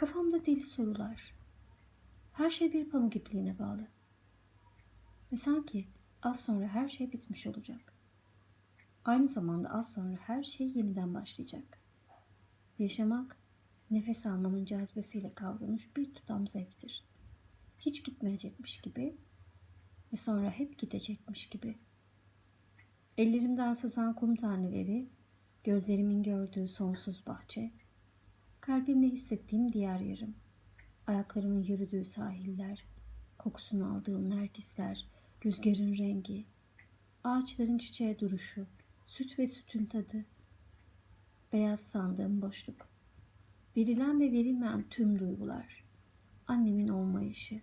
Kafamda deli sorular. Her şey bir pamuk ipliğine bağlı. Ve sanki az sonra her şey bitmiş olacak. Aynı zamanda az sonra her şey yeniden başlayacak. Yaşamak, nefes almanın cazibesiyle kavrulmuş bir tutam zevktir. Hiç gitmeyecekmiş gibi ve sonra hep gidecekmiş gibi. Ellerimden sızan kum taneleri, gözlerimin gördüğü sonsuz bahçe, kalbimle hissettiğim diğer yarım, ayaklarımın yürüdüğü sahiller, kokusunu aldığım nergisler, rüzgarın rengi, ağaçların çiçeğe duruşu, süt ve sütün tadı, beyaz sandığım boşluk, verilen ve verilmeyen tüm duygular, annemin olmayışı,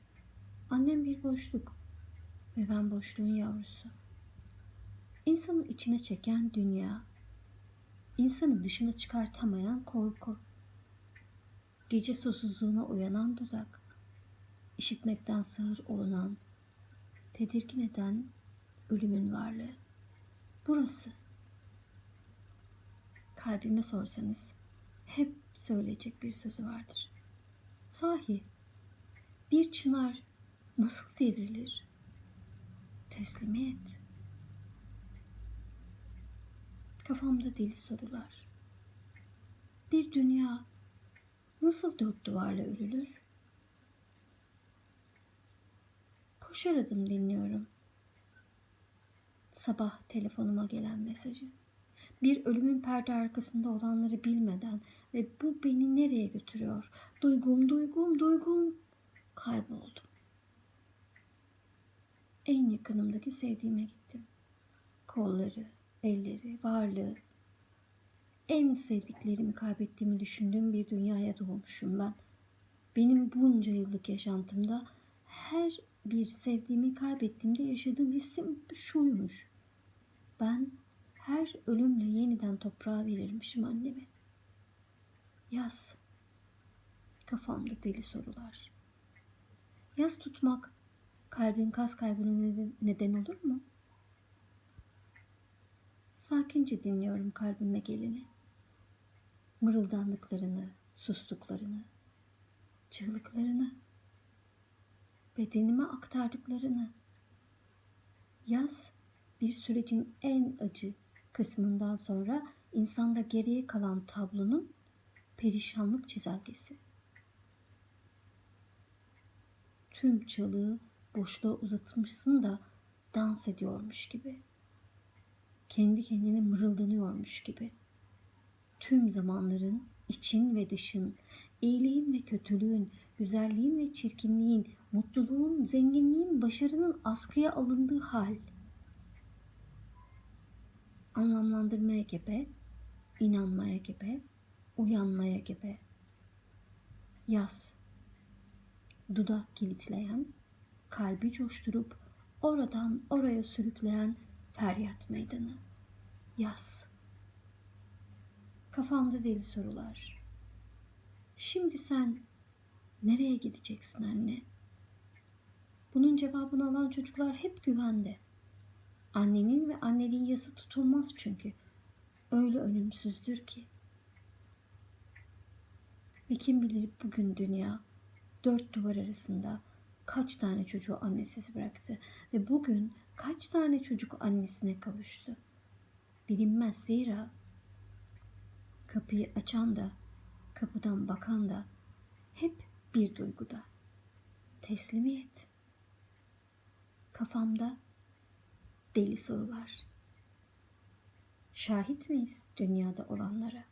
annem bir boşluk ve ben boşluğun yavrusu. İnsanın içine çeken dünya, insanı dışına çıkartamayan korku, gece susuzluğuna uyanan dudak, işitmekten sığır olunan, tedirgin eden ölümün varlığı. Burası. Kalbime sorsanız hep söyleyecek bir sözü vardır. Sahi bir çınar nasıl devrilir? Teslimiyet. Kafamda deli sorular. Bir dünya nasıl dört duvarla örülür? Koşar adım dinliyorum. Sabah telefonuma gelen mesajı. Bir ölümün perde arkasında olanları bilmeden ve bu beni nereye götürüyor? Duygum, duygum, duygum. Kayboldum. En yakınımdaki sevdiğime gittim. Kolları, elleri, varlığı. En sevdiklerimi kaybettiğimi düşündüğüm bir dünyaya doğmuşum ben. Benim bunca yıllık yaşantımda her bir sevdiğimi kaybettiğimde yaşadığım hissim şuymuş. Ben her ölümle yeniden toprağa verirmişim annemi. Yaz. Kafamda deli sorular. Yaz tutmak kalbin kas kaybına neden, olur mu? Sakince dinliyorum kalbime geleni. Mırıldandıklarını, sustuklarını, çığlıklarını, bedenime aktardıklarını. Yaz bir sürecin en acı kısmından sonra insanda geriye kalan tablonun perişanlık çizelgesi. Tüm çalığı boşluğa uzatmışsın da dans ediyormuş gibi. Kendi kendine mırıldanıyormuş gibi. Tüm zamanların için ve dışın, iyiliğin ve kötülüğün, güzelliğin ve çirkinliğin, mutluluğun, zenginliğin, başarının askıya alındığı hal. Anlamlandırmaya gebe, inanmaya gebe, uyanmaya gebe. Yaz. Dudak kilitleyen, kalbi coşturup oradan oraya sürükleyen feryat meydanı. Yaz. Kafamda deli sorular. Şimdi sen nereye gideceksin anne? Bunun cevabını alan çocuklar hep güvende. Annenin ve anneliğin yası tutulmaz çünkü. Öyle ölümsüzdür ki. Ve kim bilir bugün dünya dört duvar arasında kaç tane çocuğu annesiz bıraktı ve bugün kaç tane çocuk annesine kavuştu. Bilinmez zira kapıyı açan da kapıdan bakan da hep bir duyguda. Teslimiyet. Kafamda deli sorular. Şahit miyiz dünyada olanlara?